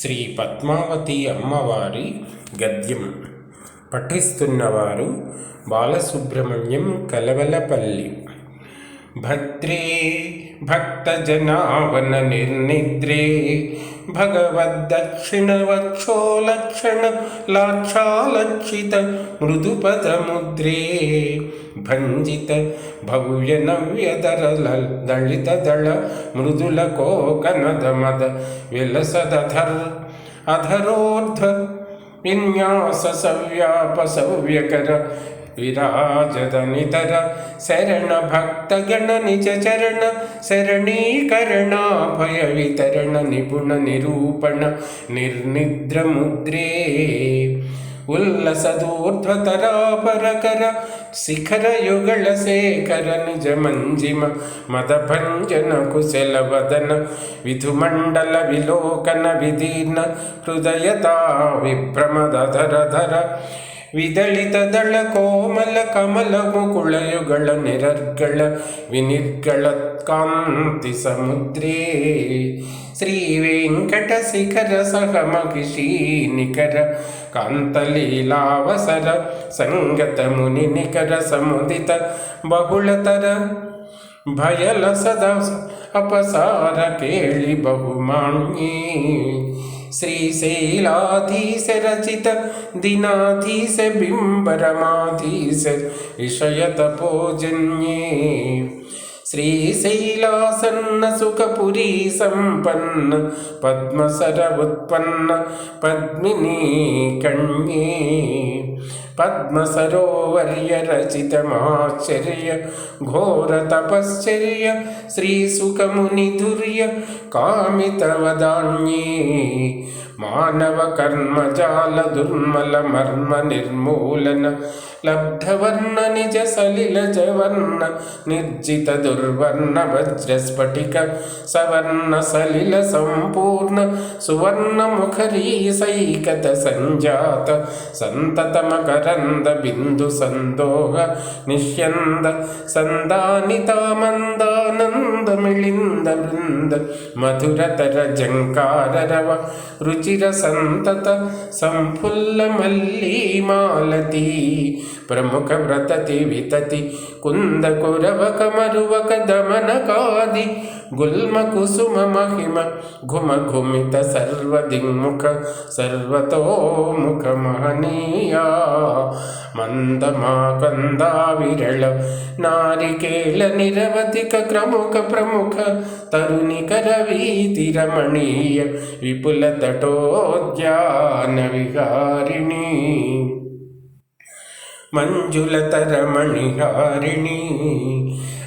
శ్రీ పద్మావతి అమ్మవారి గద్యం. పఠిస్తున్నవారు బాలసుబ్రహ్మణ్యం కలవలపల్లి. భద్రే భక్తజనావన నిర్నిద్రే భగవద్దక్షిణవక్షోలక్షణ లాక్షాలక్షిత మృదుపదముద్రే. భంజిత భవ్య నవ్యదర దళిత దళ మృదుల కోకనద మద విలసదధర్ అధరోర్ధ విన్యాస సవ్యాప సవ్యకర విరాజద నితర శరణ భక్త గణ నిజ చరణ శరణీకరణ భయ వితరణ నిపుణ నిరూపణ నిర్నిద్ర ముద్రే ఉల్లసదూర్ధ్వతరాపరకర శిఖర యుగళ శేఖర నిజ మంజిమ మదభంజన కుశల వదన విధుమండల విలోకన విదీర్ణ హృదయతా విభ్రమదధర ధర ವಿದಳಿತ ದಳ ಕೋಮಲ ಕಮಲ ಮುಕುಳಯುಗಳ ನಿರರ್ಗಳ ವಿನಿರ್ಗಳ ಕಾಂತಿ ಸಮುದ್ರೇ ಶ್ರೀ ವೆಂಕಟ ಶಿಖರ ಸಹಮಗಿಷಿ ನಿಖರ ಕಾಂತಲೀಲಾವಸರ ಸಂಗತ ಮುನಿ ನಿಖರ ಸಮುದಿತ ಬಹುಳತರ ಭಯಲ ಸದಾ ಅಪಸಾರ ಕೇಳಿ श्रीशैलाधीश रचित दिनाधीश बिंबरमाधीश ऋषय तपोजन्ये श्रीशैलासन्नसुखपुरी सम्पन्न पद्मसर उत्पन्न पद्मिनीकण्ये पद्मसरोवर्य रचितमाचर्य घोरतपश्चर्य श्रीसुखमुनिधुर्य कामितवदान्ये। ఘోర తపశ్చర్య శ్రీసుఖమునిధుర్య మానవ కర్మజాల దుర్మల మర్మ నిర్మూలన లబ్ధవర్ణ నిజ సలిల జవర్ణ నిర్జిత దుర్వర్ణ వజ్రస్ఫటిక సవర్ణ సలిల సంపూర్ణ సువర్ణ ముఖరీ సైకత సంజాత సంతతమ కరంద బిందు సందోహ నిష్యంద సందానితామందానంద మిళింద బృంద మధురతర జంకారరవ రుచిర సంతత సంఫుల్ల మల్లీ మాలతి. ప్రముఖ వ్రతతి వితతి కుంద కురవక మరువక దమన కాది. గుల్మ కుసుమ మహిమ ఘుమ ఘుమిత సర్వదింముఖ సర్వతోముఖ మహనీయా. మందమాకందా విరళ నారికేళ నిరవధిక క్రముఖ ప్రముఖ తరుణికర వీతి రమణీయ విపుల తటో విహారిణి మంజులతరమణిహారిణి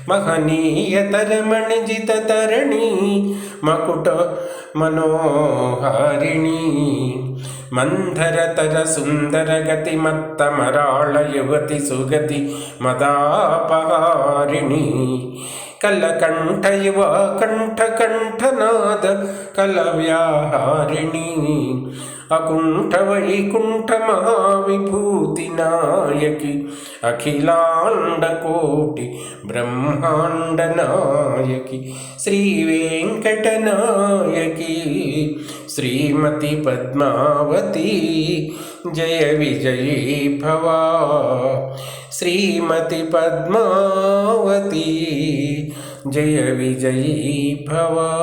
మహనీయతరమణిజిత తరణి మకుట మనోహారిణి. మంధరతర సుందర గతి మత్తమరాళ యువతి సుగతి మదాపహారిణి కలకంఠ యువ కంఠ కంఠనాద కలవ్యాహారిణి అకుంఠ వైకుంఠ మహావిభూతి నాయకి అఖిలాండ కోటి బ్రహ్మాండ నాయకి శ్రీ వెంకట నాయకి శ్రీమతి పద్మావతి